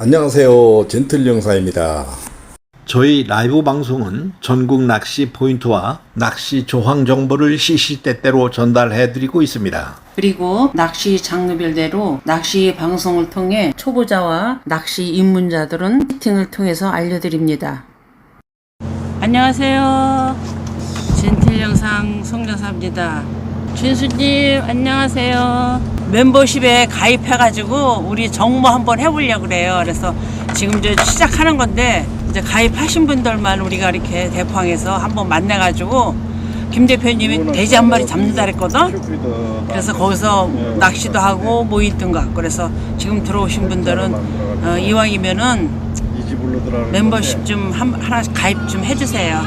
안녕하세요. 젠틀 영사입니다. 저희 라이브 방송은 전국 낚시 포인트와 낚시 조항 정보를 시시때때로 전달해 드리고 있습니다. 그리고 낚시 장르별대로 낚시 방송을 통해 초보자와 낚시 입문자들은 미팅을 통해서 알려드립니다. 안녕하세요. 젠틀 영상 송여사입니다. 준수님 안녕하세요. 멤버십에 가입해가지고 우리 정모 한번 해보려고 그래요. 그래서 지금 이제 시작하는 건데 이제 가입하신 분들만 우리가 이렇게 대포항에서 한번 만나가지고 김 대표님이 돼지 한 마리 잡는다 그랬거든. 그래서 거기서 낚시도 하고 것 같고 그래서 지금 들어오신 분들은 어, 이왕이면은 멤버십 좀 한, 하나 가입 좀 해주세요.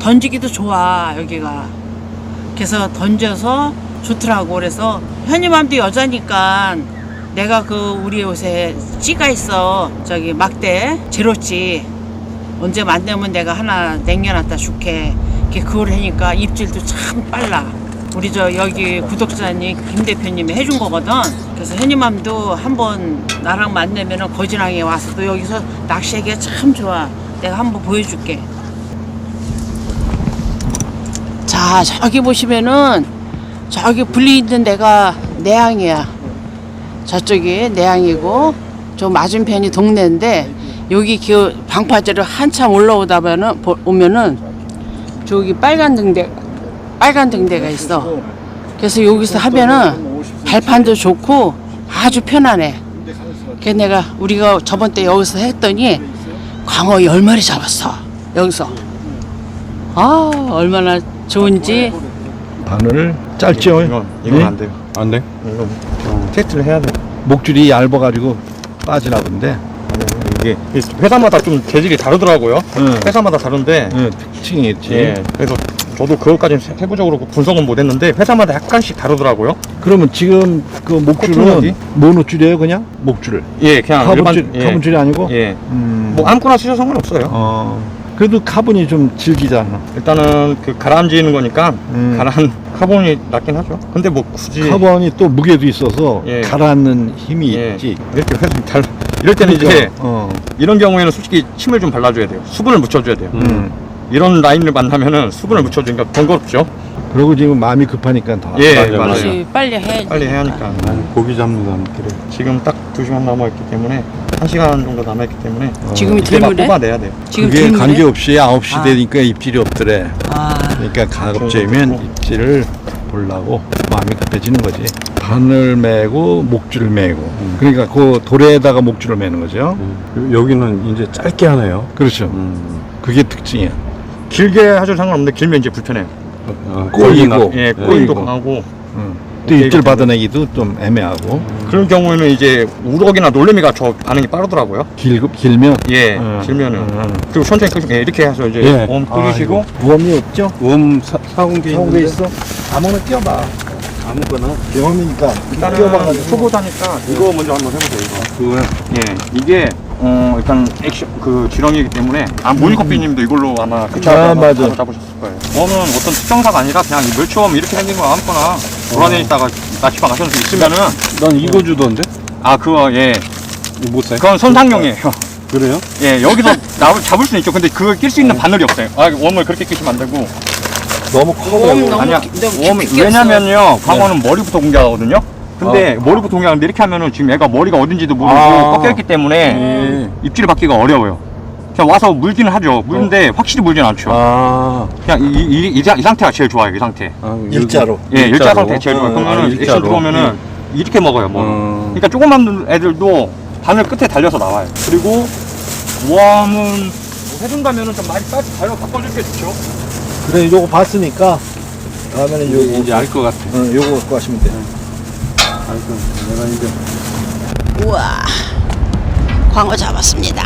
던지기도 좋아 여기가. 그래서 던져서 좋더라고. 그래서 현이맘도 여자니까 내가 그 우리 옷에 찌가 있어 저기 막대 제로찌 언제 만나면 내가 하나 냉겨놨다 줄게. 이렇게 그걸 하니까 입질도 참 빨라. 우리 저 여기 구독자님 김 대표님이 해준 거거든. 그래서 현이맘도 한번 나랑 만나면은 거진항에 와서 또 여기서 낚시하기가 참 좋아. 내가 한번 보여줄게. 자 저기 보시면은 저기 불리 있는 데가 내항이야. 저쪽이 내항이고 저 맞은편이 동네인데 여기 그 방파제로 한참 올라오다 보면은 보- 오면은 저기 빨간 등대 빨간 등대가 있어. 그래서 여기서 하면은 발판도 좋고 아주 편안해. 그래서 내가 우리가 저번 때 여기서 했더니 광어 열 마리 잡았어. 여기서. 아 얼마나 좋은지 바늘 짧죠? 이건 이건 네? 안 돼요. 안 돼? 이거 테스트를 해야 돼. 목줄이 얇아가지고 빠지나 본데. 이게 회사마다 좀 재질이 다르더라고요. 응. 회사마다 다른데 예, 특징이 있지. 예. 그래서 저도 그것까지는 세- 세부적으로 분석은 못했는데 회사마다 약간씩 다르더라고요. 그러면 지금 그 목줄은 코트너지? 뭐 노줄이에요, 그냥? 목줄을. 예, 그냥 카본줄, 일반 예. 카본줄이 아니고? 예. 음. 뭐 아무거나 쓰셔도 상관없어요. 어. 그래도 카본이 좀 질기잖아. 일단은 그 가라앉히는 거니까 음. 가라앉 카본이 낫긴 하죠. 근데 뭐 굳이 카본이 또 무게도 있어서 예. 가라앉는 힘이 예. 있지. 이렇게 잘 이럴 때는 이제 그러니까, 어. 이런 경우에는 솔직히 침을 좀 발라줘야 돼요. 수분을 묻혀줘야 돼요. 음. 이런 라인을 만나면은 수분을 묻혀주니까 번거롭죠. 그리고 지금 마음이 급하니까 다. 예, 맞아요, 맞아요. 그렇지 빨리 해야지. 빨리 해야 하니까. 아니, 고기 잡는 사람 그래. 지금 딱 2시간 남아있기 때문에 1시간 정도 남아있기 때문에 지금이 이때 막 들물에? 뽑아내야 돼요 지금 그게? 관계없이 9시 아. 되니까 입질이 없더래. 아 그러니까 가급적이면 입질을 보려고 마음이 급해지는 거지. 바늘 매고 목줄을 매고. 그러니까 그 돌에다가 목줄을 매는 거죠. 음. 여기는 이제 짧게 하네요. 그렇죠. 음. 그게 특징이야. 길게 하셔도 상관없는데 길면 이제 불편해요 어, 꼬이고. 꼬이나- 예, 네. 꼬임도 꼬이고. 강하고 응. 또 입질. 받아내기도 좀 애매하고. 그런 경우에는 이제 우럭이나 놀래미가 저 반응이 빠르더라고요 길, 길면. 예, 응. 길면은 응. 그리고 천천히 끄시고 예, 이렇게 해서 이제 예. 웜 끄시고 보험이 없죠? 웜 사, 사온 게 사온 게 있는데 있어? 아무나 뛰어봐. 아무거나 경험이니까. 일단은 초보자니까 이거 먼저 한번 해보세요 이거 그거야. 예, 이게 어 일단 액션 그 지렁이기 때문에 아 모니커피님도 이걸로 아마 그 차에 아, 맞아. 잡으셨을 거예요. 웜은 어떤 특정사가 아니라 그냥 이 멸치웜 이렇게 생긴 거 아무거나 돌아다니다가 낚시방 가셔서 있으면은 난 이거 주던데? 아 그거 예 이거 못 사. 그건 선상용이에요. 그래요? 예 여기서 나 잡을 수는 있죠. 근데 그걸 낄 수 있는 바늘이 없어요. 아 웜을 그렇게 끼시면 안 되고 너무 웜 커서. 너무 아니야 기- 너무 웜 깊게 왜냐면요 광어는 머리부터 공격하거든요. 근데 머리부터 공격하는데 이렇게 하면은 지금 얘가 머리가 어딘지도 모르고 아. 꺾여 있기 때문에 예. 입질을 받기가 어려워요. 그냥 와서 물기는 하죠. 물는데 확실히 물진 않죠. 아. 그냥 이, 이, 이, 이 상태가 제일 좋아요, 이 상태. 아 일자로. 예, 일자 상태 제일 좋아요. 어, 그러면은 아, 액션 일자로. 들어오면은 이렇게 먹어요, 뭐. 어. 그러니까 조그만 애들도 바늘 끝에 달려서 나와요. 그리고 모함은 뭐 해준다면은 좀 많이 빨리 달려 바꿔줄 게 좋죠. 그래, 요거 봤으니까. 다음에는 이제, 요거. 이제 알 것 같아. 응, 요거 갖고 하시면 돼. 알거 내가 이제 우와 광어 잡았습니다.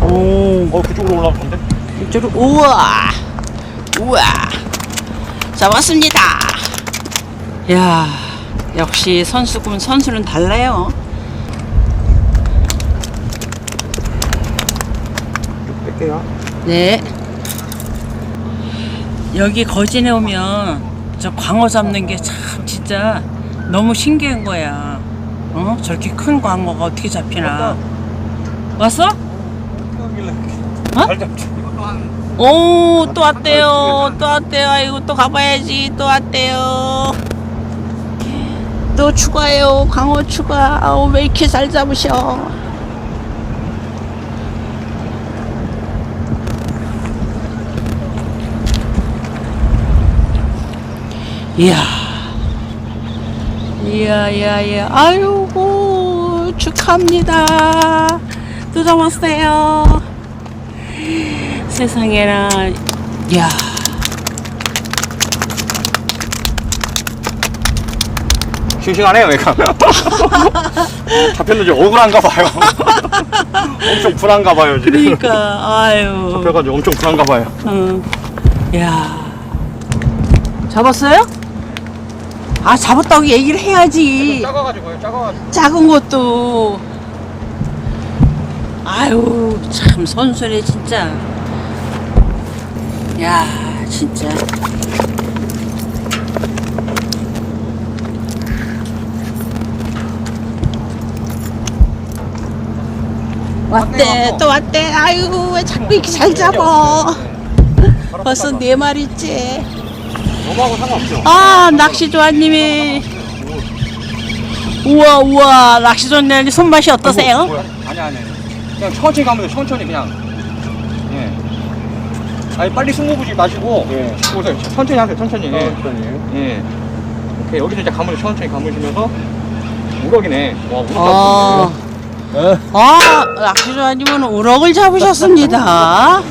오 어, 그쪽으로 올라가는데? 이쪽으로 우와 우와 잡았습니다. 야 역시 선수군 선수는 달라요. 뺄게요. 네. 여기 거진에 오면 저 광어 잡는 게 참 진짜 너무 신기한 거야. 어? 저렇게 큰 광어가 어떻게 잡히나. 왔어? 어? 잘 잡지. 오, 또 왔대요. 또 왔대요. 아이고, 또 가봐야지. 또 왔대요. 또 추가해요. 광어 추가. 아우, 왜 이렇게 잘 잡으셔. 이야. 이야, 이야, 이야. 아이고, 축하합니다. 또 잡았어요. 세상에나 야 싱싱하네요, 얘가. 잡혔는지 억울한가 봐요. 엄청 불안가 봐요, 지금. 그러니까 아유 잡혀가지고 엄청 불안가 봐요. 응. 야 잡았어요? 아 잡았다고 얘기를 해야지. 작아가지고요, 작아가지고. 작은 것도. 아유 참 선수네 진짜. 야 진짜. 왔대 또 왔대. 아유 왜 자꾸 이렇게 잘 잡아? 벌써 네 마리째 너무하고 상관없죠. 아 낚시 조아님이 우와 우와 낚시 조아님 손맛이 어떠세요? 뭐야? 아니, 아니, 아니. 그냥 천천히 가면 돼, 천천히 그냥. 예. 아니, 빨리 숨고부지 마시고. 예. 보세요. 천천히 하세요, 천천히. 예. 예. 오케이, 여기서 이제 가물을 천천히 감으시면서. 우럭이네. 와, 우럭 아. 아 낚시 조아님은 우럭을 잡으셨습니다.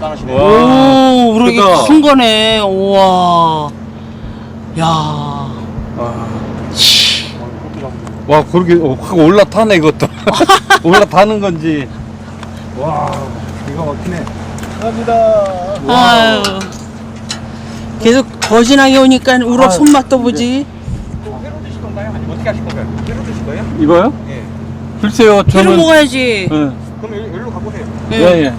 오, 대단하시네. 오 우럭이 크다. 큰 거네. 우와. 야. 와 그렇게 어, 확 올라타네 이것도 올라타는 건지 와 기가 막히네 아유. 계속 거진하게 오니까 우럭 아, 손맛도 보지. 또 회로 드실 건가요? 아니면 어떻게 하실 건가요? 회로 드실 거예요? 이거요? 예. 글쎄요 회로 저는 먹어야지. 예. 그럼 일- 일로 가보세요. 예. 예, 예.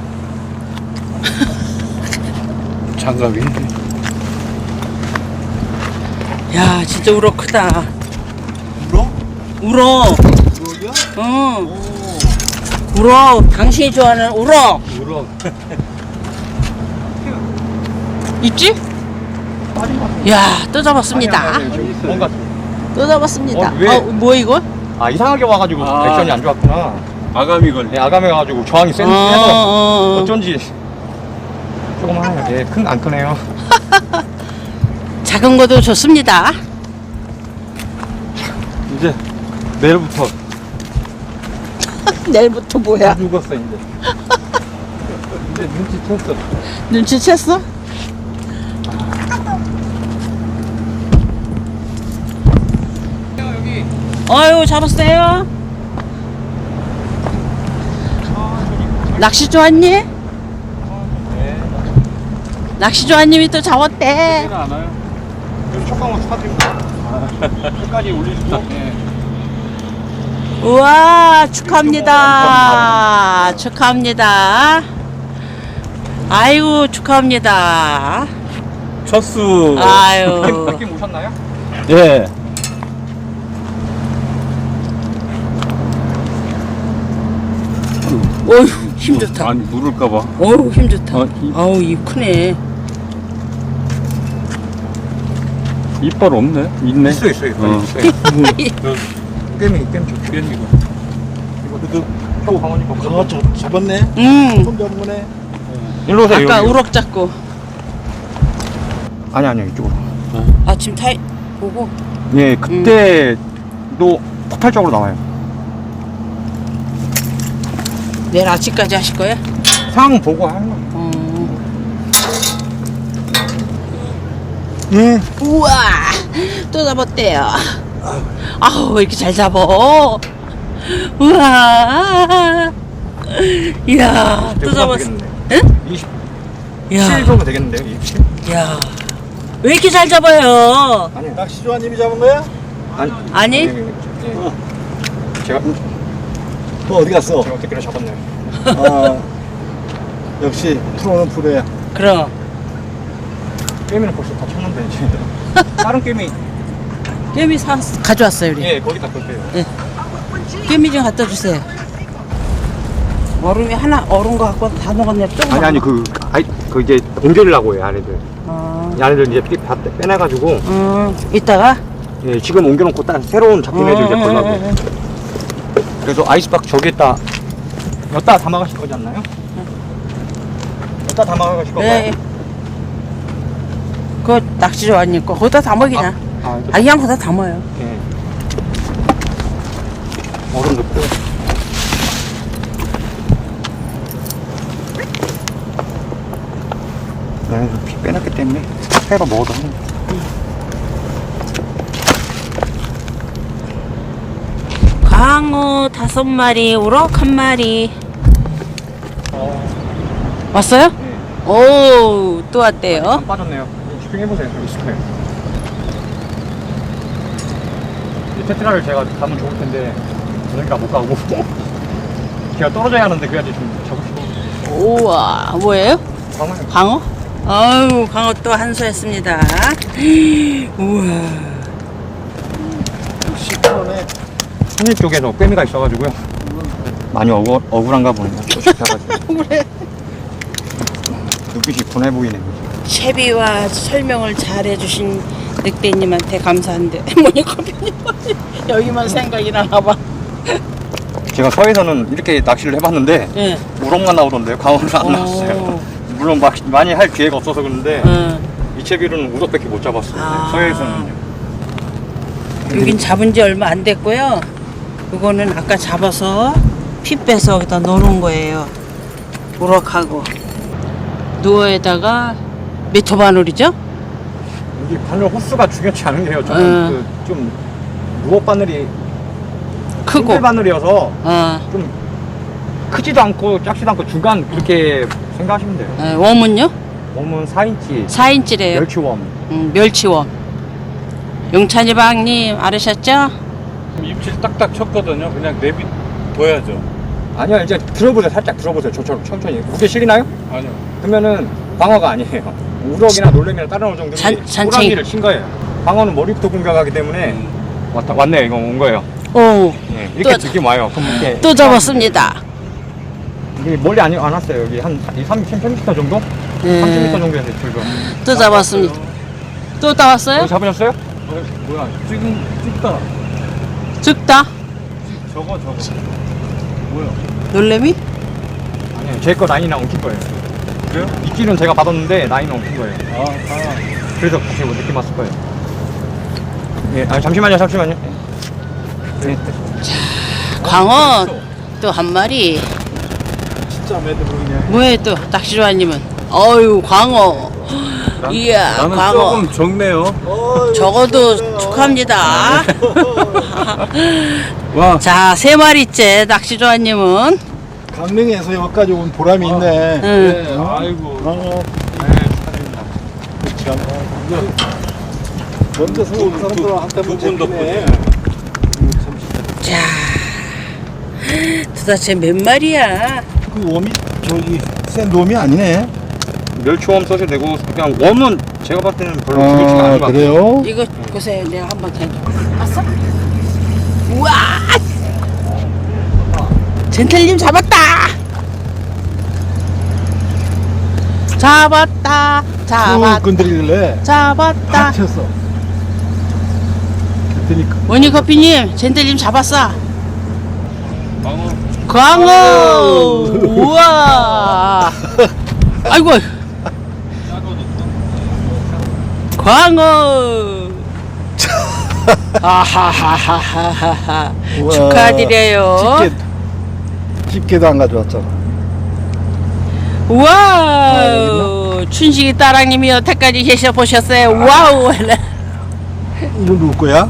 장갑이 야 진짜 우럭 크다. 우럭? 우럭. 우럭이요? 응. 우럭. 당신이 좋아하는 우럭. 우럭 있지? 야, 또 잡았습니다. 뭔가 또 잡았습니다. 어, 왜? 뭐 이거? 아 이상하게 와가지고 아. 액션이 안 좋았구나. 아가미 걸리 네, 아감해 가지고 저항이 센 어, 해서 어, 어. 어쩐지 조금만 예, 큰 안 크네요. 작은 것도 좋습니다. 이제 내일부터 내일부터 뭐야? 죽었어 이제 이제 눈치챘어 눈치챘어? 아유, 잡았어요? 낚시 좋았니? 네. 낚시 좋아님이 또 잡았대. 안 와요? 그래서 첫강원 축하드립니다. 끝까지 올리시고. 예. 우와 축하합니다 축하합니다 아이고 축하합니다 첫수 아유 느낌 오셨나요? 예 어휴 힘 좋다 아니 물을까봐 어휴 힘 좋다 어, 이- 아우 입 크네 이빨 없네 있네 있어 있어 있어. 어. 있어요. 게임이 게임 좋죠. 이거 이거 그래도 또 강원이 거. 잡, 잡았네? 음 손 잡은 거네? 일로 오세요. 아까 여기. 우럭 잡고 아니 아니요 이쪽으로. 아침 타이 보고 예 그때도 폭발적으로 나와요. 내일 아침까지 하실 거야? 상황 보고 하는 거. 어. 예. 우와 또 잡았대요 아우 왜 이렇게 잘 잡어 우와 이야 또 잡았어 응? 27 야, 정도 되겠는데요? 27? 야, 왜 이렇게 잘 잡아요? 아니 낚시 조아님이 잡은 거야? 아니. 아니? 예. 제가 너 어디 갔어? 제가 어떻게 잡았나요? 아, 역시 프로는 프로야. 그럼 게임은 벌써 다 쳤는데 이제. 다른 게임이 깨미 사 가져왔어요 우리. 예 거기 다 걸게요. 깨미 좀 갖다 주세요. 얼음이 하나 얼은 거 갖고 다 녹았네. 조금. 아니 아니 그 아이 그 이제 옮기려고 해요 안에들. 어, 이 안에들 이제 다 빼내가지고 음, 이따가. 예, 지금 옮겨놓고 딱 새로운 잡힌 애들 이제 걸라고. 그래서 아이스박 저기에다 여기다 담아가실 거지 않나요? 여기다 담아가실 건가요? 네. 그 낚시 좋아하니까 거기다 담아 그냥. 아, 아, 그냥 거기다 담아요. 예. 얼음 넣고. 네, 피 빼놨기 때문에 회가 먹어도 하는 거야. 광어 다섯 마리, 우럭 한 마리. 왔어요? 네. 오, 또 왔대요. 안 빠졌네요. 있을 거예요. 이 테트라를 제가 가면 좋을 텐데, 저녁이라 못 가고. 제가 떨어져야 하는데, 그래야지 좀 수가 우와, 뭐예요? 광어요. 광어? 아유, 광어 또 한수했습니다. 우와. 10kg네. 손님 쪽에서 꿰미가 있어가지고요. 많이 억울, 억울한가 보네요. 그래. 눈빛이 분해 보이네요. 채비와 설명을 잘 해주신 늑대님한테 감사한데 모니커피님 여기만 생각이 나나 봐. 제가 서해에서는 이렇게 낚시를 해봤는데, 예. 우럭만 나오던데요. 강어는 안 오. 나왔어요. 물론 막 많이 할 기회가 없어서 그런데, 어. 이채비로는 우럭밖에 못 잡았어요. 아. 서해에서는요. 여긴 잡은 지 얼마 안 됐고요. 이거는 아까 잡아서 피 빼서 여기다 넣어놓은 거예요. 우럭하고 누어에다가 미터 바늘이죠? 이게 바늘 호수가 중요치 않은 게요. 저는 음. 그좀 누워 바늘이 크고 바늘이어서 어, 좀 크지도 않고 작지도 않고 중간 그렇게 생각하시면 돼요. 어, 웜은요? 웜은 4인치 4인치래요. 멸치웜. 음, 멸치웜. 용찬이 방님 알으셨죠? 입질 딱딱 쳤거든요. 그냥 내비 둬야죠. 아니요 이제 들어보세요. 살짝 들어보세요. 저처럼 천천히. 무게 실리나요? 아니요. 그러면은 방어가 아니에요. 우럭이나 놀래미나 다른 어종들이 잔- 잔챙이. 호랑이를 친 거예요. 방어는 머리부터 공격하기 때문에 왔다 왔네 이거 온 거예요. 오, 예, 이렇게 또- 느낌 와요. 그럼 이렇게 또 잡았습니다. 이게 멀리 안, 안 왔어요. 여기 한 30, 30m 정도? 네. 30m 정도였는데 지금. 또 잡았습니다. 또 따왔어요? 여기 잡으셨어요? 어, 뭐야? 찍은 찍다. 죽다. 저거 저거. 뭐야? 놀래미? 아니요. 제거 라인이랑 엉킨 거예요. 그래요? 이끼는 제가 받았는데 라인은 엉킨 거예요. 아, 아. 그래서 같이 뭐 느낌 왔을 거예요. 예, 아 잠시만요, 잠시만요. 예. 예. 광어 또 한 마리. 진짜 매듭이냐? 뭐해 또 낚시조아님은? 어유 광어. 이야 나는 광어. 조금 적네요. 적어도 축하합니다. 와, 자 세 마리째 낚시조아님은. 강릉에서 여기까지 온 보람이 있네. 응. 네, 아이고. 어, 네. 참. 먼저서 온 사람들한테 두 분도 네자 도대체 몇 마리야? 그 웜이 저기 센 놈이 아니네. 멸치웜 써셔도 되고 그냥 웜은 제가 봤을 때는 별로 중요치가 아, 않은 것 같아요. 그래요? 이거 보세요 내가 한번 더. 봤어? 우와! 젠틀님 잡았다! 잡았다! 쭉 잡았다! 건드리길래 잡았다! 팍 쳤어. 그랬더니 그- 원희커피님 젠틀님 잡았어! 방어. 광어! 우와! 아이고! 광어! 아하하하하하 우와, 축하드려요. 집게, 집게도 안 가져왔잖아. 와우! 춘식이 따랑님이 여태까지 계셔 보셨어요. 와우! 이거 누구 거야?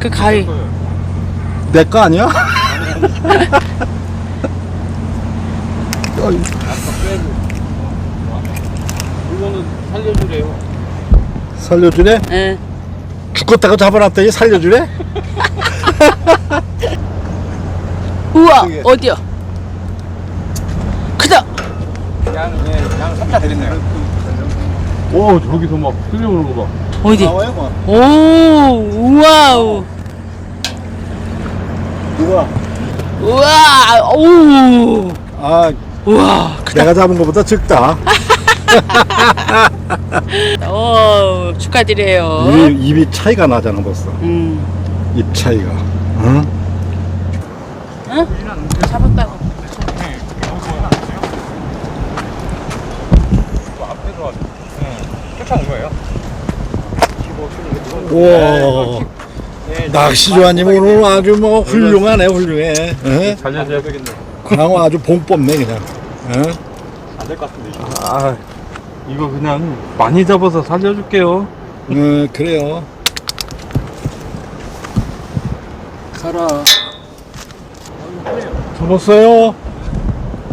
그 가위. 내 거 아니야? 어이, 물건은 살려주래요. 살려주래? 응. 죽었다고 잡아놨더니 살려주래? 우와! 저기. 어디요? 크다! 그냥 예, 그냥 삼자 드렸네요. 오, 저기서 막 흘려오는 거 봐. 어디? 나와요, 뭐. 오, 우와우. 누가? 우와, 오. 아, 우와. 내가 잡은 것보다 적다. 오, 축하드려요. 입이, 입이 차이가 나잖아, 벌써. 음. 입 차이가. 응? 응? 잡았다고. 앞에서 네, 쫓아온 거예요. 우와. 네, 낚시 조아님 오늘 아주 뭐 훌륭하네, 훌륭해. 응? 살려줘야 되겠네. 광어 아주 봉 뽑네, 그냥. 응? 안될 것 같은데. 이거. 아 이거 그냥 많이 잡아서 살려줄게요. 응, 그래요. 가라. 잡았어요.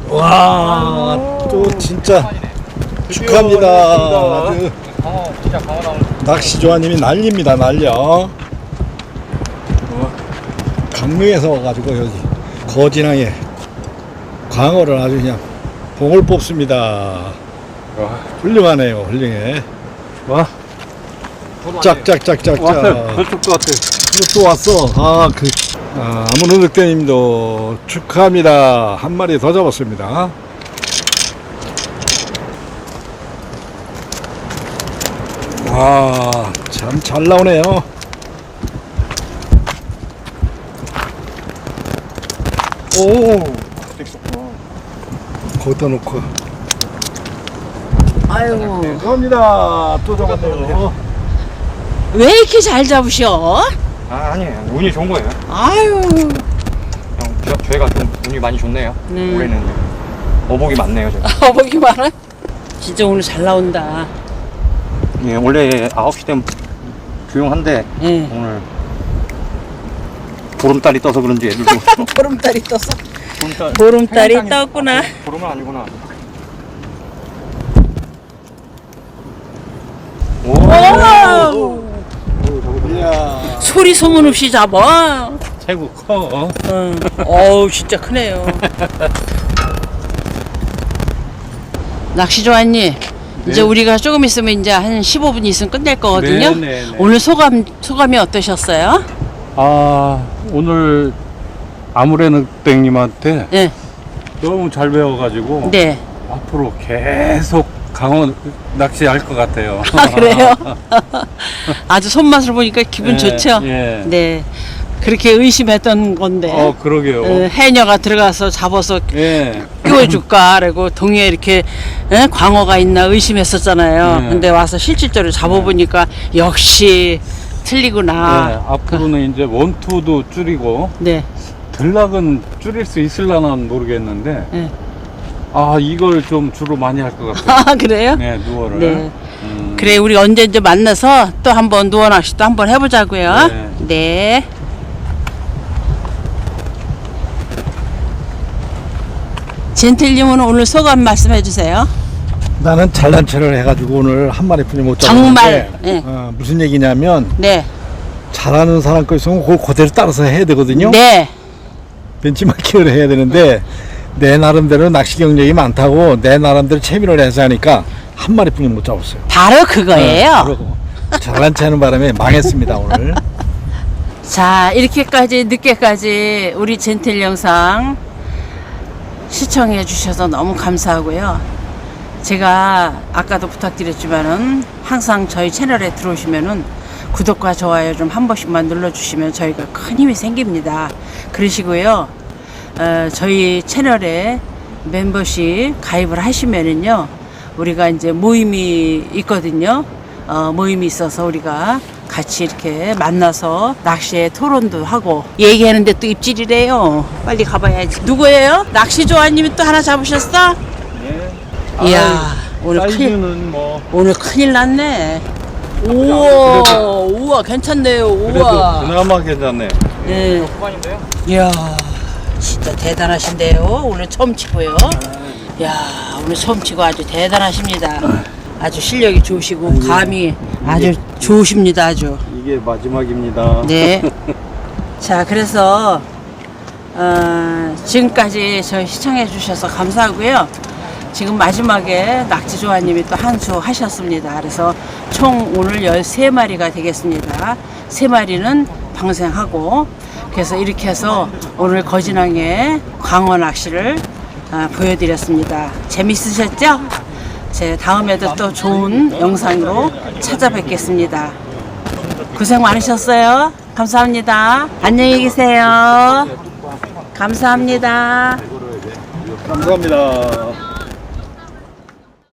와, 또 진짜 축하합니다. 아주 강어 진짜 강어 나오는. 낚시 조아님이 난립니다, 날려. 강릉에서 와가지고 여기 거진항에 광어를 아주 그냥 봉을 뽑습니다. 와, 훌륭하네요, 훌륭해. 와 짝짝짝짝짝. 왔어요. 저쪽도 왔어요. 또 왔어. 아, 그, 아, 아무는 늑대님도 축하합니다. 한 마리 더 잡았습니다. 와, 참 잘 나오네요. 오, 거기다 놓고. 아이고. 감사합니다. 또 잡았네요. 왜 이렇게 잘 잡으셔? 아 아니에요. 운이 좋은 거예요. 아유. 형, 저, 저희가 좀 운이 많이 좋네요. 네. 올해는 어복이 많네요. 제가. 어복이 많아? 진짜 오늘 잘 나온다. 예, 원래 9시 되면 조용한데 예. 오늘 보름달이 떠서 그런지 애들도 보름달이 떴어. 보름달, 보름달이 떴구나. 아, 보름은 아니구나. 오! 이야. 소리 소문 없이 잡아. 최고 커. 응. 어우, 진짜 크네요. 낚시 좋아하니? 이제 우리가 조금 있으면 이제 한 15분 있으면 끝낼 거거든요. 네, 네, 네. 오늘 소감, 소감이 어떠셨어요? 아 오늘 아무래늑땡님한테 네. 너무 잘 배워가지고 네. 앞으로 계속 강원 낚시할 것 같아요. 아, 그래요? 아주 손맛을 보니까 기분 예, 좋죠? 예. 네. 그렇게 의심했던 건데. 어 그러게요. 어, 해녀가 들어가서 잡아서 예. 끼워줄까 그리고 동해에 이렇게 에? 광어가 있나 의심했었잖아요. 네. 근데 와서 실질적으로 잡아보니까 역시 틀리구나. 예, 앞으로는 이제 원투도 줄이고 네. 들락은 줄일 수 있을라나 모르겠는데 네. 아 이걸 좀 주로 많이 할 것 같아요. 아 그래요? 네 누워를. 네. 음, 그래 우리 언제 이제 만나서 또 한번 누워 낚시도 한번 해보자고요. 네. 네. 젠틀님은 오늘 소감 말씀해 주세요. 나는 잘난 체를 해가지고 오늘 한 마리뿐이 못 정말, 잡았는데 예. 어, 무슨 얘기냐면 네. 잘하는 사람 거 있으면 그걸 그대로 따라서 해야 되거든요. 네. 벤치마킹을 해야 되는데 내 나름대로 낚시 경력이 많다고 내 나름대로 채비를 해서 하니까 한 마리뿐이 못 잡았어요. 바로 그거예요. 어, 그러고 잘난 체 하는 바람에 망했습니다 오늘. 자, 이렇게까지 늦게까지 우리 젠틀 영상 시청해 주셔서 너무 감사하고요. 제가 아까도 부탁드렸지만은 항상 저희 채널에 들어오시면은 구독과 좋아요 좀 한 번씩만 눌러주시면 저희가 큰 힘이 생깁니다. 그러시고요. 어, 저희 채널에 멤버십 가입을 하시면은요. 우리가 이제 모임이 있거든요. 어, 모임이 있어서 우리가 같이 이렇게 만나서 낚시에 토론도 하고 얘기하는데 또 입질이래요. 빨리 가봐야지. 누구예요? 낚시 조아님이 또 하나 잡으셨어? 예. 이야 오늘 큰일 사이즈는 뭐 오늘 큰일 났네. 우와 우와 괜찮네요. 그래도 우와. 그나마 괜찮네. 예. 후반인데요? 이야 진짜 대단하신데요. 오늘 처음 치고요. 이야 오늘 처음 치고 아주 대단하십니다. 아주 실력이 좋으시고 감이 아주 좋으십니다. 아주. 이게 마지막입니다. 네. 자, 그래서 어, 지금까지 저희 시청해 주셔서 감사하고요. 지금 마지막에 낙지조아님이 또 한 수 하셨습니다. 그래서 총 오늘 13마리가 되겠습니다. 3마리는 방생하고 그래서 이렇게 해서 오늘 거진항의 광어 낚시를 아, 보여드렸습니다. 재밌으셨죠? 제 다음에도 또 좋은 영상으로 찾아뵙겠습니다. 고생 많으셨어요. 감사합니다. 안녕히 계세요. 감사합니다. 감사합니다.